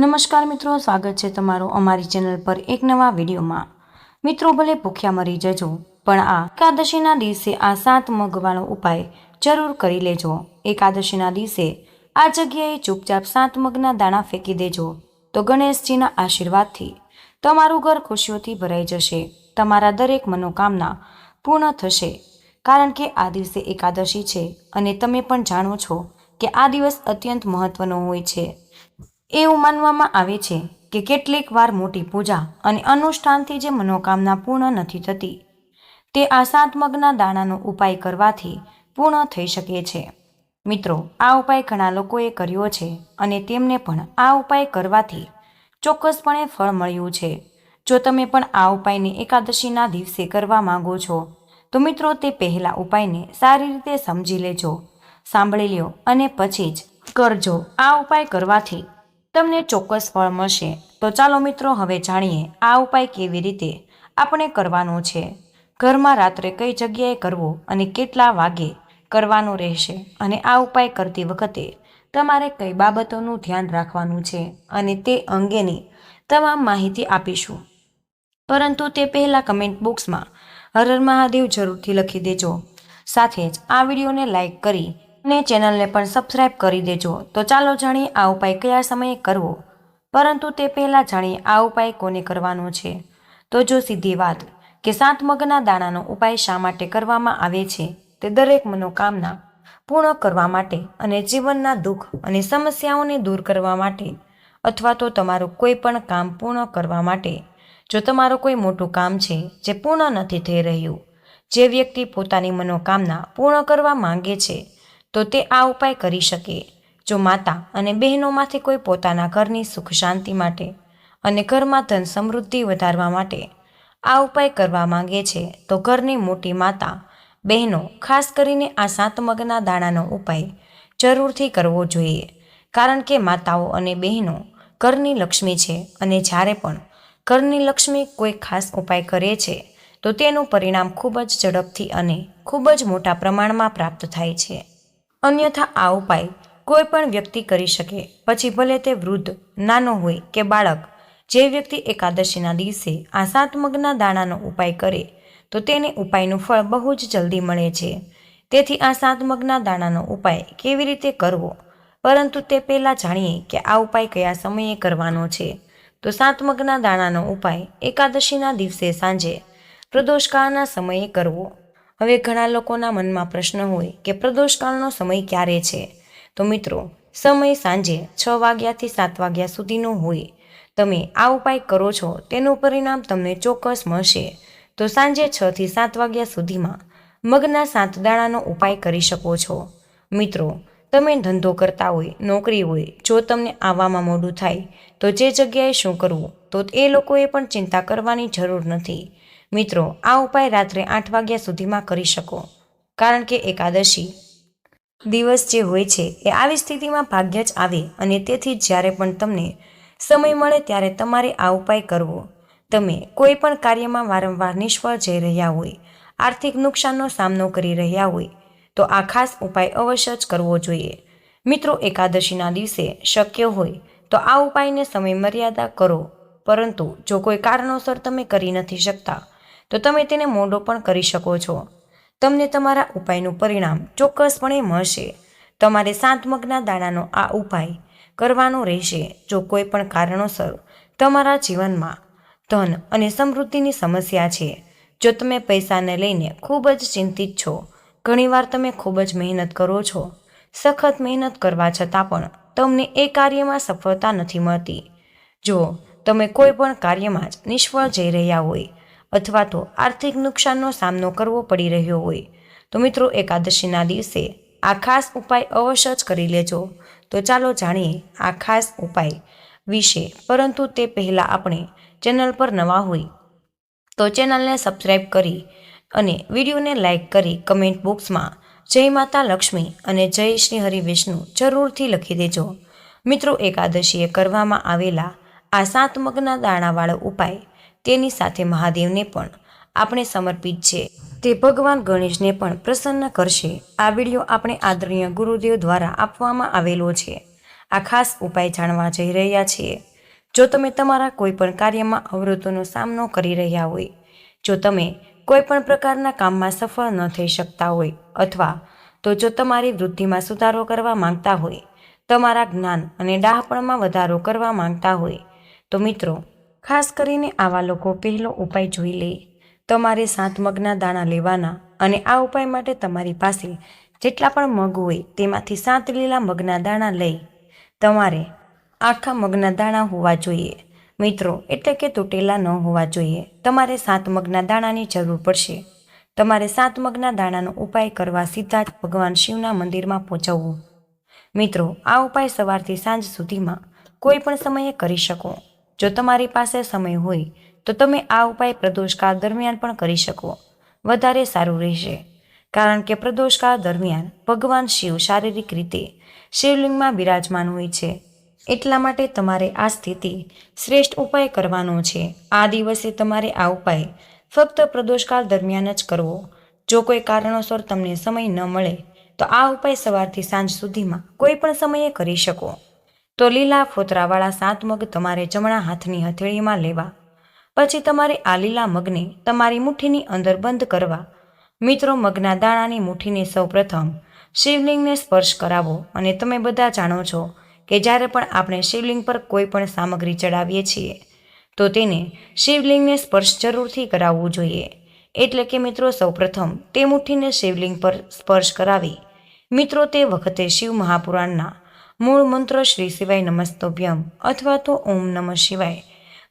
નમસ્કાર મિત્રો, સ્વાગત છે તમારું અમારી ચેનલ પર એક નવા વિડીયોમાં. મિત્રો, ભલે ભૂખ્યા મરી જજો, પણ આ એકાદશીના દિવસે આ સાત મગવાનો ઉપાય જરૂર કરી લેજો. એકાદશીના દિવસે આ જગ્યાએ ચૂપચાપ સાત મગના દાણા ફેંકી દેજો. તો ગણેશજીના આશીર્વાદથી તમારું ઘર ખુશીઓથી ભરાઈ જશે. તમારા દરેક મનોકામના પૂર્ણ થશે. કારણ કે આ દિવસે એકાદશી છે અને તમે પણ જાણો છો કે આ દિવસ અત્યંત મહત્વનો હોય છે. એવું માનવામાં આવે છે કે કેટલીક વાર મોટી પૂજા અને અનુષ્ઠાનથી જે મનોકામના પૂર્ણ નથી થતી, તે આ મગના દાણાનો ઉપાય કરવાથી પૂર્ણ થઈ શકે છે. મિત્રો, આ ઉપાય ઘણા લોકોએ કર્યો છે અને તેમને પણ આ ઉપાય કરવાથી ચોક્કસપણે ફળ મળ્યું છે. જો તમે પણ આ ઉપાયને એકાદશીના દિવસે કરવા માંગો છો, તો મિત્રો, તે પહેલા ઉપાયને સારી રીતે સમજી લેજો, સાંભળી લ્યો અને પછી જ કરજો. આ ઉપાય કરવાથી તમને ચોક્કસ ફળ મળશે. તો ચાલો મિત્રો હવે જાણીએ આ ઉપાય કેવી રીતે આપણે કરવાનો છે. ઘરમાં રાત્રે કઈ જગ્યાએ કરવો અને કેટલા વાગે કરવાનો રહેશે અને આ ઉપાય કરતી વખતે તમારે કઈ બાબતોનું ધ્યાન રાખવાનું છે અને તે અંગેની તમામ માહિતી આપીશું. પરંતુ તે પહેલાં કમેન્ટ બોક્સમાં હર હર મહાદેવ જરૂરથી લખી દેજો. સાથે જ આ વિડીયોને લાઇક કરી અને ચેનલને પણ સબસ્ક્રાઇબ કરી દેજો. તો ચાલો જાણીએ આ ઉપાય કયા સમયે કરવો? પરંતુ તે પહેલાં જાણીએ આ ઉપાય કોને કરવાનો છે? તો જો સીધી વાત કે સાત મગના દાણાનો ઉપાય શા માટે કરવામાં આવે છે? તે દરેક મનોકામના પૂર્ણ કરવા માટે અને જીવનના દુઃખ અને સમસ્યાઓને દૂર કરવા માટે અથવા તો તમારું કોઈ પણ કામ પૂર્ણ કરવા માટે. જો તમારું કોઈ મોટું કામ છે જે પૂર્ણ નથી થઈ રહ્યું, જે વ્યક્તિ પોતાની મનોકામના પૂર્ણ કરવા માંગે છે તો તે આ ઉપાય કરી શકે. જો માતા અને બહેનોમાંથી કોઈ પોતાના ઘરની સુખ શાંતિ માટે અને ઘરમાં ધન સમૃદ્ધિ વધારવા માટે આ ઉપાય કરવા માંગે છે, તો ઘરની મોટી માતા, બહેનો, ખાસ કરીને આ સાત મગના દાણાનો ઉપાય જરૂરથી કરવો જોઈએ. કારણ કે માતાઓ અને બહેનો ઘરની લક્ષ્મી છે અને જ્યારે પણ ઘરની લક્ષ્મી કોઈ ખાસ ઉપાય કરે છે, તો તેનું પરિણામ ખૂબ જ ઝડપથી અને ખૂબ જ મોટા પ્રમાણમાં પ્રાપ્ત થાય છે. અન્યથા આ ઉપાય કોઈ પણ વ્યક્તિ કરી શકે. પછી ભલે તે વૃદ્ધ, નાનો હોય કે બાળક, જે વ્યક્તિ એકાદશીના દિવસે આ સાત મગના દાણાનો ઉપાય કરે, તો તેને ઉપાયનું ફળ બહુ જ જલ્દી મળે છે. તેથી આ સાત મગના દાણાનો ઉપાય કેવી રીતે કરવો? પરંતુ તે પહેલાં જાણીએ કે આ ઉપાય કયા સમયે કરવાનો છે. તો સાત મગના દાણાનો ઉપાય એકાદશીના દિવસે સાંજે, પ્રદોષકાળના સમયે કરવો. હવે ઘણા લોકોના મનમાં પ્રશ્ન હોય કે પ્રદોષકાળનો સમય ક્યારે છે? તો મિત્રો, સમય સાંજે છ વાગ્યાથી સાત વાગ્યા સુધીનો હોય. તમે આ ઉપાય કરો છો, તેનું પરિણામ તમને ચોક્કસ મળશે. તો સાંજે છથી સાત વાગ્યા સુધીમાં મગના સાત દાણાનો ઉપાય કરી શકો છો. મિત્રો, તમે ધંધો કરતા હોય, નોકરી હોય, જો તમને આવવામાં મોડું થાય, તો જે જગ્યાએ શું કરવું, તો એ લોકોએ પણ ચિંતા કરવાની જરૂર નથી. મિત્રો, આ ઉપાય રાત્રે આઠ વાગ્યા સુધીમાં કરી શકો. કારણ કે એકાદશી દિવસ જે હોય છે, એ આવી સ્થિતિમાં ભાગ્ય જ આવે અને તેથી જ્યારે પણ તમને સમય મળે ત્યારે તમારે આ ઉપાય કરવો. તમે કોઈ પણ કાર્યમાં વારંવાર નિષ્ફળ જઈ રહ્યા હોય, આર્થિક નુકસાનનો સામનો કરી રહ્યા હોય, તો આ ખાસ ઉપાય અવશ્ય જ કરવો જોઈએ. મિત્રો, એકાદશીના દિવસે શક્ય હોય તો આ ઉપાયને સમય મર્યાદા કરો, પરંતુ જો કોઈ કારણોસર તમે કરી નથી શકતા તો તમે તેને મોડો પણ કરી શકો છો. તમને તમારા ઉપાયનું પરિણામ ચોક્કસપણે મળશે. તમારે સાત મગના દાણાનો આ ઉપાય કરવાનો રહેશે. જો કોઈ પણ કારણોસર તમારા જીવનમાં ધન અને સમૃદ્ધિની સમસ્યા છે, જો તમે પૈસાને લઈને ખૂબ જ ચિંતિત છો, ઘણીવાર તમે ખૂબ જ મહેનત કરો છો, સખત મહેનત કરવા છતાં પણ તમને એ કાર્યમાં સફળતા નથી મળતી. જો તમે કોઈ પણ કાર્યમાં જ નિષ્ફળ જઈ રહ્યા હોય અથવા તો આર્થિક નુકસાનનો સામનો કરવો પડી રહ્યો હોય. તો મિત્રો, એકાદશીના દિવસે આ ખાસ ઉપાય અવશ્ય જ કરી લેજો. તો ચાલો જાણીએ આ ખાસ ઉપાય વિશે. પરંતુ તે પહેલાં આપણે ચેનલ પર નવા હોય તો ચેનલને સબસ્ક્રાઈબ કરી અને વિડીયોને લાઈક કરી કમેન્ટ બોક્સમાં જય માતા લક્ષ્મી અને જય શ્રી હરિ વિષ્ણુ જરૂરથી લખી દેજો. મિત્રો, એકાદશીએ કરવામાં આવેલા આ સાત મગના દાણાવાળો ઉપાય તેની સાથે મહાદેવને પણ આપણે સમર્પિત છે. તે ભગવાન ગણેશને પણ પ્રસન્ન કરશે. આ વીડિયો આપણે આદરણીય ગુરુદેવ દ્વારા આપવામાં આવેલો છે. આ ખાસ ઉપાય જાણવા જઈ રહ્યા છીએ જો તમે તમારા કોઈપણ કાર્યમાં અવરોધોનો સામનો કરી રહ્યા હોય, જો તમે કોઈ પણ પ્રકારના કામમાં સફળ ન થઈ શકતા હોય અથવા તો જો તમારી વૃદ્ધિમાં સુધારો કરવા માંગતા હોય, તમારા જ્ઞાન અને ડાહપણમાં વધારો કરવા માંગતા હોય, તો મિત્રો ખાસ કરીને આવા લોકો પહેલો ઉપાય જોઈ લે. તમારે સાત મગના દાણા લેવાના અને આ ઉપાય માટે તમારી પાસે જેટલા પણ મગ હોય તેમાંથી સાત લીલા મગના દાણા લઈ. તમારે આખા મગના દાણા હોવા જોઈએ. મિત્રો, એટલે કે તૂટેલા ન હોવા જોઈએ. તમારે સાત મગના દાણાની જરૂર પડશે. તમારે સાત મગના દાણાનો ઉપાય કરવા સીધા જ ભગવાન શિવના મંદિરમાં પહોંચવું. મિત્રો, આ ઉપાય સવારથી સાંજ સુધીમાં કોઈ પણ સમયે કરી શકો. જો તમારી પાસે સમય હોય, તો તમે આ ઉપાય પ્રદોષકાળ દરમિયાન પણ કરી શકો. વધારે સારું રહેશે. કારણ કે પ્રદોષકાળ દરમિયાન ભગવાન શિવ શારીરિક રીતે શિવલિંગમાં બિરાજમાન હોય છે. એટલા માટે તમારે આ સ્થિતિ શ્રેષ્ઠ ઉપાય કરવાનો છે. આ દિવસે તમારે આ ઉપાય ફક્ત પ્રદોષકાળ દરમિયાન જ કરવો. જો કોઈ કારણોસર તમને સમય ન મળે, તો આ ઉપાય સવારથી સાંજ સુધીમાં કોઈ પણ સમયે કરી શકો. તો લીલા ફોતરાવાળા સાત મગ તમારે જમણા હાથની હથેળીમાં લેવા. પછી તમારે આ લીલા મગને તમારી મુઠ્ઠીની અંદર બંધ કરવા. મિત્રો, મગના દાણાની મુઠ્ઠીને સૌપ્રથમ શિવલિંગને સ્પર્શ કરાવો અને તમે બધા જાણો છો કે જ્યારે પણ આપણે શિવલિંગ પર કોઈ પણ સામગ્રી ચડાવીએ છીએ, તો તેને શિવલિંગને સ્પર્શ જરૂરથી કરાવવું જોઈએ. એટલે કે મિત્રો સૌપ્રથમ તે મુઠ્ઠીને શિવલિંગ પર સ્પર્શ કરાવી. મિત્રો, તે વખતે શિવ મહાપુરાણના મૂળ મંત્ર શ્રી શિવાય નમસ્તોભ્યમ અથવા તો ઓમ નમઃ શિવાય.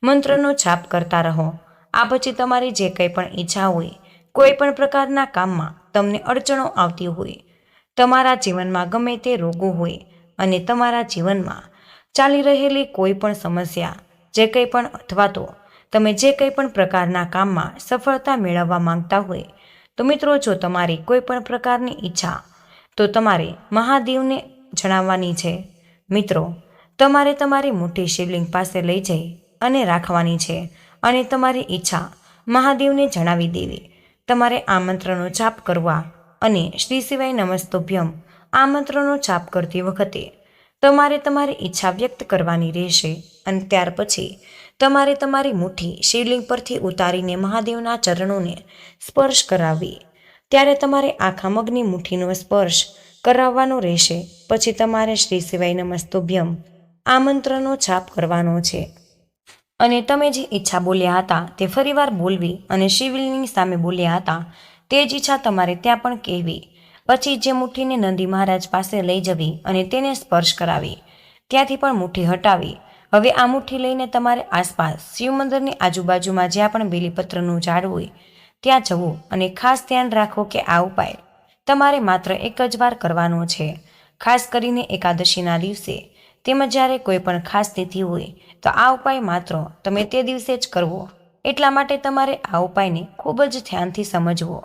મંત્રનો છાપ કરતા રહો. આ પછી તમારી જે કંઈ પણ ઈચ્છા હોય, કોઈ પણ પ્રકારના કામમાં તમને અડચણો આવતી હોય, તમારા જીવનમાં ગમે તે રોગો હોય અને તમારા જીવનમાં ચાલી રહેલી કોઈ પણ સમસ્યા, જે કંઈ પણ અથવા તો તમે જે કંઈ પણ પ્રકારના કામમાં સફળતા મેળવવા માંગતા હોય, તો મિત્રો જો તમારી કોઈ પણ પ્રકારની ઈચ્છા, તો તમારે મહાદેવને જણાવવાની છે. મિત્રો, તમારે તમારી મોટી શિવલિંગ પાસે લઈ જઈ અને રાખવાની છે અને તમારી ઈચ્છા મહાદેવને જણાવી દેવી. તમારે આ મંત્રનો જાપ કરવા અને શ્રી શિવાય નમસ્તોભ્યમ આ મંત્રનો જાપ કરતી વખતે તમારે તમારી ઈચ્છા વ્યક્ત કરવાની રહેશે અને ત્યાર પછી તમારે તમારી મુઠ્ઠી શિવલિંગ પરથી ઉતારીને મહાદેવના ચરણોને સ્પર્શ કરાવવી. ત્યારે તમારે આખા મગની મુઠ્ઠીનો સ્પર્શ કરાવવાનો રહેશે. પછી તમારે શ્રી શિવાય નમસ્તોભ્યમ આ મંત્રનો જાપ કરવાનો છે. અને તમે જે ઈચ્છા બોલ્યા હતા તે ફરીવાર બોલવી અને શિવલિંગની સામે બોલ્યા હતા તે જ ઈચ્છા તમારે ત્યાં પણ કહેવી. પછી જે મુઠ્ઠીને નંદી મહારાજ પાસે લઈ જવી અને તેને સ્પર્શ કરાવી. ત્યાંથી પણ મુઠ્ઠી હટાવી. હવે આ મુઠ્ઠી લઈને તમારે આસપાસ શિવ મંદિરની આજુબાજુમાં જ્યાં પણ બેલીપત્રનું ઝાડ હોય, ત્યાં જવું અને ખાસ ધ્યાન રાખો કે આ ઉપાય તમારે માત્ર એક જ વાર કરવાનો છે. ખાસ કરીને એકાદશીના દિવસે. તેમજ જ્યારે કોઈ પણ ખાસ તિથિ હોય, તો આ ઉપાય માત્ર તમે તે દિવસે જ કરવો. એટલા માટે તમારે આ ઉપાયને ખૂબ જ ધ્યાનથી સમજવો.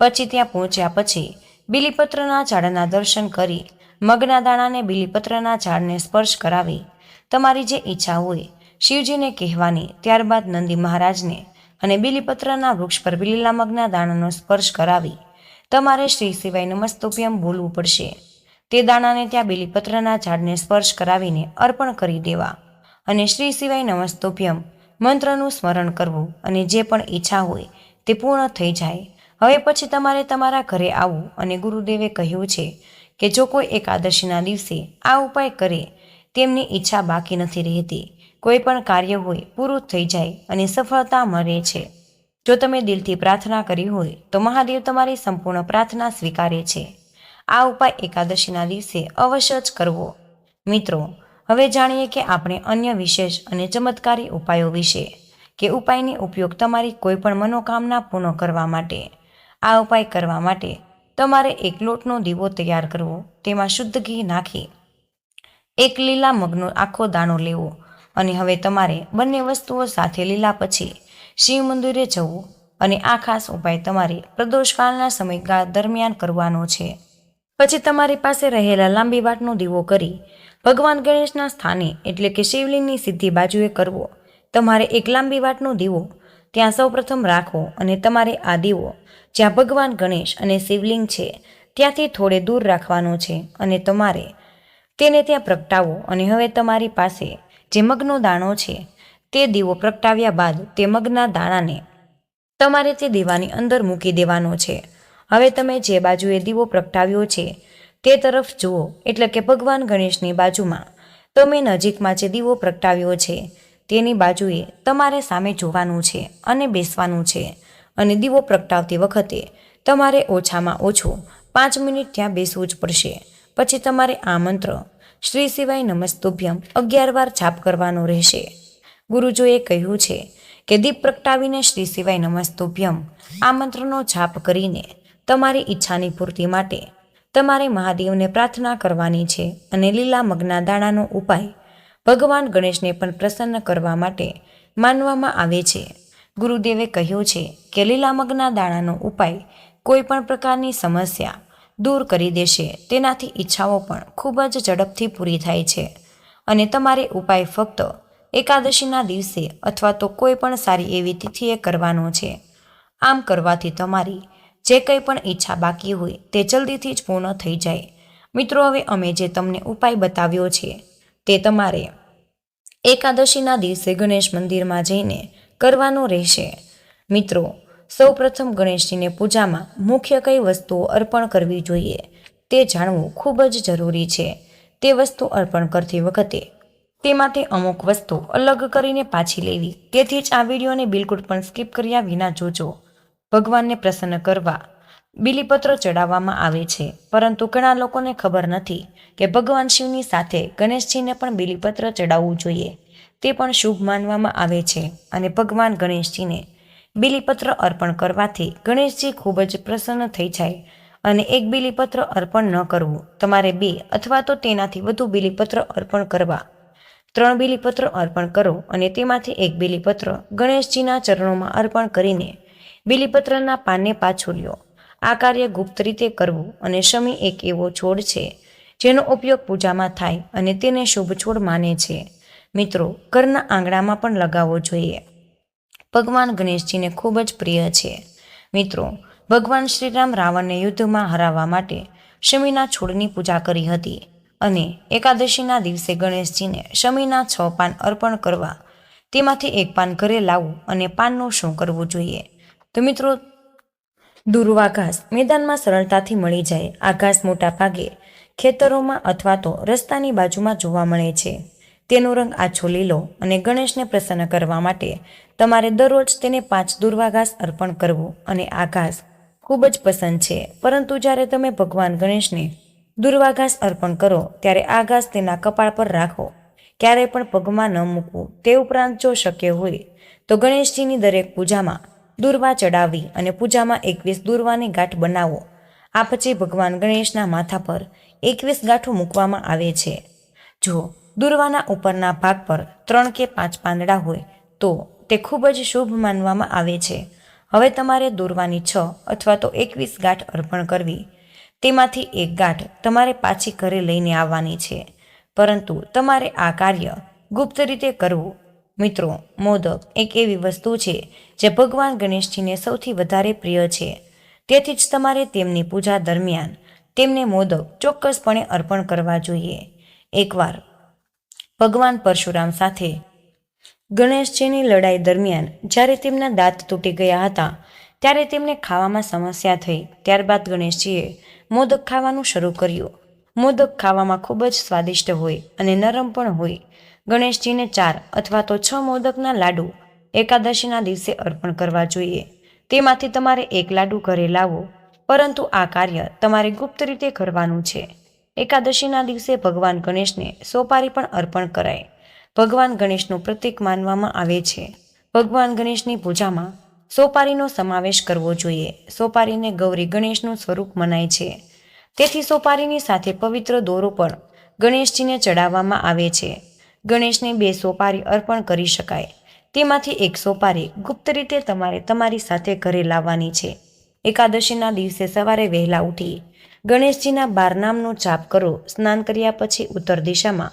પછી ત્યાં પહોંચ્યા પછી, બીલીપત્રના ઝાડના દર્શન કરી, મગના દાણાને બિલીપત્રના ઝાડને સ્પર્શ કરાવી. તમારી જે ઈચ્છા હોય, શિવજીને કહેવાની ત્યારબાદ નંદી મહારાજને અને બિલીપત્રના વૃક્ષ પર બિલીલા મગના દાણાનો સ્પર્શ કરાવી. તમારે શ્રી શિવાય નમસ્તોભ્યમ બોલવું પડશે. તે દાણાને ત્યાં બીલીપત્રના ઝાડને સ્પર્શ કરાવીને અર્પણ કરી દેવા. અને શ્રી શિવાય નમસ્તોભ્યમ મંત્રનું સ્મરણ કરવું અને જે પણ ઈચ્છા હોય તે પૂર્ણ થઈ જાય. હવે પછી તમારે તમારા ઘરે આવવું અને ગુરુદેવે કહ્યું છે કે જો કોઈ એકાદશીના દિવસે આ ઉપાય કરે, તેમની ઈચ્છા બાકી નથી રહેતી. કોઈ પણ કાર્ય હોય, પૂરું થઈ જાય અને સફળતા મળે છે. જો તમે દિલથી પ્રાર્થના કરી હોય, તો મહાદેવ તમારી સંપૂર્ણ પ્રાર્થના સ્વીકારે છે. આ ઉપાય એકાદશીના દિવસે અવશ્ય જ કરવો. મિત્રો, હવે જાણીએ કે આપણે અન્ય વિશેષ અને ચમત્કારી ઉપાયો વિશે, કે ઉપાયની ઉપયોગ તમારી કોઈ પણ મનોકામના પૂર્ણ કરવા માટે. આ ઉપાય કરવા માટે તમારે એક લોટનો દીવો તૈયાર કરવો, તેમાં શુદ્ધ ઘી નાખી, એક લીલા મગનો આખો દાણો લેવો, અને હવે તમારે બંને વસ્તુઓ સાથે લીલા પછી શિવ મંદિરે જવું અને આ ખાસ ઉપાય તમારે પ્રદોષકાળના સમયગાળા દરમિયાન કરવાનો છે. પછી તમારી પાસે રહેલા લાંબી વાટનો દીવો કરી ભગવાન ગણેશના સ્થાને એટલે કે શિવલિંગની સીધી બાજુએ કરવો. તમારે એક લાંબી વાટનો દીવો ત્યાં સૌપ્રથમ રાખવો અને તમારે આ દીવો જ્યાં ભગવાન ગણેશ અને શિવલિંગ છે ત્યાંથી થોડે દૂર રાખવાનો છે અને તમારે તેને ત્યાં પ્રગટાવો અને હવે તમારી પાસે જે મગનો દાણો છે તે દીવો પ્રગટાવ્યા બાદ તે મગના દાણાને તમારે તે દીવાની અંદર મૂકી દેવાનો છે. હવે તમે જે બાજુએ દીવો પ્રગટાવ્યો છે, તે તરફ જુઓ, એટલે કે ભગવાન ગણેશની બાજુમાં. તમે નજીકમાં જે દીવો પ્રગટાવ્યો છે, તેની બાજુએ તમારે સામે જોવાનું છે અને બેસવાનું છે. અને દીવો પ્રગટાવતી વખતે તમારે ઓછામાં ઓછું પાંચ મિનિટ ત્યાં બેસવું જ પડશે. પછી તમારે આ મંત્ર, શ્રી શિવાય નમસ્તુભ્યમ, અગિયાર વાર છાપ કરવાનો રહેશે. ગુરુજોએ કહ્યું છે કે દીપ પ્રગટાવીને શ્રી શિવાય નમસ્તુભ્યમ, આ મંત્રનો જાપ કરીને તમારી ઈચ્છાની પૂર્તિ માટે તમારે મહાદેવને પ્રાર્થના કરવાની છે અને લીલા મગના દાણાનો ઉપાય ભગવાન ગણેશને પણ પ્રસન્ન કરવા માટે માનવામાં આવે છે. ગુરુદેવે કહ્યું છે કે લીલા મગના દાણાનો ઉપાય કોઈ પણ પ્રકારની સમસ્યા દૂર કરી દેશે તેનાથી ઈચ્છાઓ પણ ખૂબ જ ઝડપથી પૂરી થાય છે અને તમારે ઉપાય ફક્ત એકાદશીના દિવસે અથવા તો કોઈ પણ સારી એવી તિથિએ કરવાનો છે. આમ કરવાથી તમારી જે કંઈ પણ ઈચ્છા બાકી હોય તે જલ્દીથી જ પૂર્ણ થઈ જાય. મિત્રો, હવે અમે જે તમને ઉપાય બતાવ્યો છે તે તમારે એકાદશીના દિવસે ગણેશ મંદિરમાં જઈને કરવાનો રહેશે. મિત્રો, સૌપ્રથમ ગણેશજીને પૂજામાં મુખ્ય કઈ વસ્તુઓ અર્પણ કરવી જોઈએ તે જાણવું ખૂબ જ જરૂરી છે. તે વસ્તુ અર્પણ કરતી વખતે તેમાંથી અમુક વસ્તુ અલગ કરીને પાછી લેવી. તેથી જ આ વિડીયોને બિલકુલ પણ સ્કીપ કર્યા વિના જોજો. ભગવાનને પ્રસન્ન કરવા. બિલીપત્ર ચડાવવામાં આવે છે. પરંતુ ઘણા લોકોને ખબર નથી કે ભગવાન શિવની સાથે ગણેશજીને પણ બિલીપત્ર ચડાવવું જોઈએ. તે પણ શુભ માનવામાં આવે છે. અને ભગવાન ગણેશજીને બિલીપત્ર અર્પણ કરવાથી ગણેશજી ખૂબ જ પ્રસન્ન થઈ જાય અને એક બિલીપત્ર અર્પણ ન કરવું. તમારે બે અથવા તો તેનાથી વધુ બિલીપત્ર અર્પણ કરવા ત્રણ બિલીપત્ર અર્પણ કરો અને તેમાંથી એક બિલીપત્ર ગણેશજીના ચરણોમાં અર્પણ કરીને બિલીપત્રના પાનને પાછું લ્યો. આ કાર્ય ગુપ્ત રીતે કરવું અને શમી એક એવો છોડ છે, જેનો ઉપયોગ પૂજામાં થાય અને તેને શુભ છોડ માને છે. મિત્રો, ઘરના આંગણામાં પણ લગાવવો જોઈએ. ભગવાન ગણેશજીને ખૂબ જ પ્રિય છે. મિત્રો, ભગવાન શ્રીરામ રાવણને યુદ્ધમાં હરાવવા માટે શમીના છોડની પૂજા કરી હતી. અને એકાદશીના દિવસે ગણેશજીને શમીના છ પાન અર્પણ કરવા, તેમાંથી એક પાન ઘરે લાવવું અને પાનનું શું કરવું જોઈએ. તો મિત્રો દુર્વા ઘાસ મેદાનમાં સરળતાથી મળી જાય. આ ઘાસ મોટા ભાગે ખેતરોમાં અથવા તો રસ્તાની બાજુમાં જોવા મળે છે. તેનો રંગ આછો લીલો અને ગણેશને પ્રસન્ન કરવા માટે તમારે દરરોજ તેને પાંચ દુર્વા ઘાસ અર્પણ કરવું અને આ ઘાસ ખૂબ જ પસંદ છે. પરંતુ જ્યારે તમે ભગવાન ગણેશને દુર્વા ઘાસ અર્પણ કરો, ત્યારે આ ઘાસ તેના કપાળ પર રાખો. ક્યારેય પણ પગમાં ન મૂકવું, તે ઉપરાંત જો શક્ય હોય, તો ગણેશજીની દરેક પૂજામાં દુર્વા ચડાવી અને પૂજામાં એકવીસ દુર્વાની ગાંઠ બનાવો. આ પછી ભગવાન ગણેશના માથા પર એકવીસ ગાંઠો મૂકવામાં આવે છે. જો દુર્વાના ઉપરના ભાગ પર ત્રણ કે પાંચ પાંદડા હોય, તો તે ખૂબ જ શુભ માનવામાં આવે છે. હવે તમારે દુર્વાની છ અથવા તો એકવીસ ગાંઠ અર્પણ કરવી. તેમાંથી એક ગાંઠ તમારે પાછી ઘરે લઈને આવવાની છે. પરંતુ તમારે આ કાર્ય ગુપ્ત રીતે કરવું. મિત્રો, મોદક એક એવી વસ્તુ છે જે ભગવાન ગણેશજીને સૌથી વધારે પ્રિય છે. તેથી જ તમારે તેમની પૂજા દરમિયાન તેમને મોદક ચોક્કસપણે અર્પણ કરવા જોઈએ. એકવાર ભગવાન પરશુરામ સાથે ગણેશજીની લડાઈ દરમિયાન જ્યારે તેમના દાંત તૂટી ગયા હતા ત્યારે તેમને ખાવામાં સમસ્યા થઈ. ત્યારબાદ ગણેશજીએ મોદક ખાવાનું શરૂ કર્યું. મોદક ખાવામાં ખૂબ જ સ્વાદિષ્ટ હોય અને નરમ પણ હોય. ગણેશજીને ચાર અથવા તો છ મોદકના લાડુ એકાદશીના દિવસે અર્પણ કરવા જોઈએ. તેમાંથી તમારે એક લાડુ ઘરે લાવો, પરંતુ આ કાર્ય તમારે ગુપ્ત રીતે કરવાનું છે. એકાદશીના દિવસે ભગવાન ગણેશને સોપારી પણ અર્પણ કરાય. ભગવાન ગણેશનું પ્રતીક માનવામાં આવે છે. ભગવાન ગણેશની પૂજામાં સોપારીનો સમાવેશ કરવો જોઈએ. સોપારીને ગૌરી ગણેશનું સ્વરૂપ મનાય છે. તેથી સોપારીની સાથે પવિત્ર દોરો પણ ગણેશજીને ચડાવવામાં આવે છે. ગણેશને બે સોપારી અર્પણ કરી શકાય. તેમાંથી એક સોપારી ગુપ્ત રીતે તમારે તમારી સાથે ઘરે લાવવાની છે. એકાદશીના દિવસે સવારે વહેલા ઉઠી ગણેશજીના બાર નામનો જાપ કરો. સ્નાન કર્યા પછી ઉત્તર દિશામાં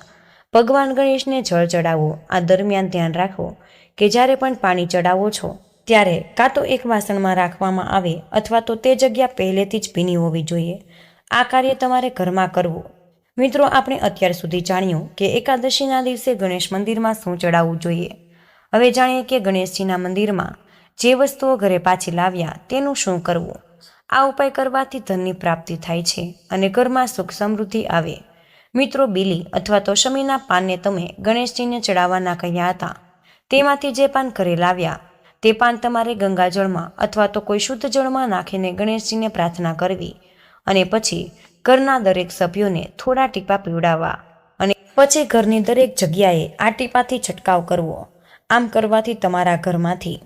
ભગવાન ગણેશને જળ ચડાવો. આ દરમિયાન ધ્યાન રાખો કે જ્યારે પણ પાણી ચડાવો છો ત્યારે કાં તો એક વાસણમાં રાખવામાં આવે અથવા તો તે જગ્યા પહેલેથી જ ભીની હોવી જોઈએ. આ કાર્ય તમારે ઘરમાં કરવું. મિત્રો, આપણે અત્યાર સુધી જાણ્યું કે એકાદશીના દિવસે ગણેશ મંદિરમાં શું ચડાવવું જોઈએ. હવે જાણીએ કે ગણેશજીના મંદિરમાં જે વસ્તુઓ ઘરે પાછી લાવ્યા તેનું શું કરવું. આ ઉપાય કરવાથી ધનની પ્રાપ્તિ થાય છે અને ઘરમાં સુખ સમૃદ્ધિ આવે. મિત્રો, બીલી અથવા તો શમીના પાનને તમે ગણેશજીને ચડાવવાના કહ્યા હતા. તેમાંથી જે પાન ઘરે લાવ્યા તે પાન તમારે ગંગાજળમાં અથવા તો કોઈ શુદ્ધ જળમાં નાખીને ગણેશજીને પ્રાર્થના કરવી અને પછી ઘરના દરેક સભ્યોને થોડા ટીપા પીવડાવવા અને પછી ઘરની દરેક જગ્યાએ આ ટીપાથી છંટકાવ કરવો. આમ કરવાથી તમારા ઘરમાંથી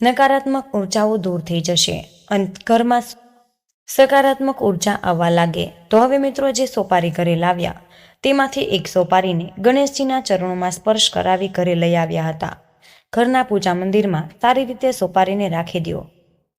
નકારાત્મક ઉર્જાઓ દૂર થઈ જશે અને ઘરમાં સકારાત્મક ઊર્જા આવવા લાગે. તો હવે મિત્રો જે સોપારી ઘરે લાવ્યા, તેમાંથી એક સોપારીને ગણેશજીના ચરણોમાં સ્પર્શ કરાવી ઘરે લઈ આવ્યા હતા. ઘરના પૂજા મંદિરમાં સારી રીતે સોપારીને રાખી દો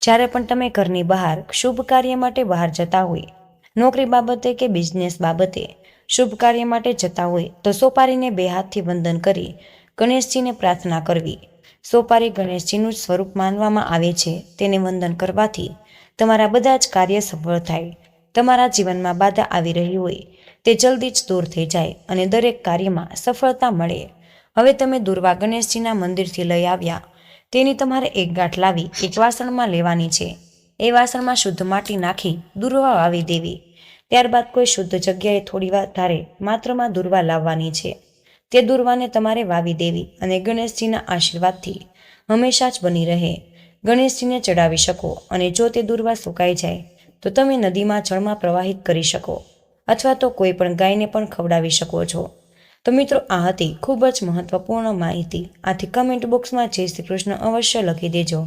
જ્યારે પણ તમે ઘરની બહાર શુભ કાર્ય માટે બહાર જતા હોય, નોકરી બાબતે કે બિઝનેસ બાબતે શુભ કાર્ય માટે જતા હોય, તો સોપારીને બે હાથથી વંદન કરી ગણેશજીને પ્રાર્થના કરવી. સોપારી ગણેશજીનું સ્વરૂપ માનવામાં આવે છે, તેને વંદન કરવાથી તમારા બધા જ કાર્ય સફળ થાય. તમારા જીવનમાં બાધા આવી રહી હોય, તે જલ્દી જ દૂર થઈ જાય અને દરેક કાર્યમાં સફળતા મળે. હવે તમે દુર્વા ગણેશજીના મંદિરથી લઈ આવ્યા. તેની તમારે એક ગાંઠ લાવી, એક વાસણમાં લેવાની છે. એ વાસણમાં શુદ્ધ માટી નાખી, દુર્વા વાવી દેવી. ત્યારબાદ કોઈ શુદ્ધ જગ્યાએ થોડી વધારે માત્રમાં દુર્વા લાવવાની છે. તે દુર્વાને તમારે વાવી દેવી અને ગણેશજીના આશીર્વાદથી હંમેશા જ બની રહે. ગણેશજીને ચડાવી શકો અને જો તે દુર્વા સુકાઈ જાય, તો તમે નદીમાં જળમાં પ્રવાહિત કરી શકો અથવા તો કોઈ પણ ગાયને પણ ખવડાવી શકો છો. તો મિત્રો, આ હતી ખૂબ જ મહત્વપૂર્ણ માહિતી. આથી કમેન્ટ બોક્સમાં જય શ્રી કૃષ્ણ અવશ્ય લખી દેજો.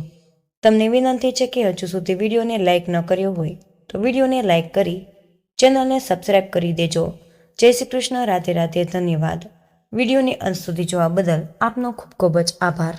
તમને વિનંતી છે કે હજુ સુધી વિડીયોને લાઇક ન કર્યો હોય, તો વિડીયોને લાઇક કરી ચેનલને સબસ્ક્રાઇબ કરી દેજો. જય શ્રી કૃષ્ણ, રાધે રાધે, ધન્યવાદ. વિડીયોને અંત સુધી જોવા બદલ આપનો ખૂબ ખૂબ જ આભાર.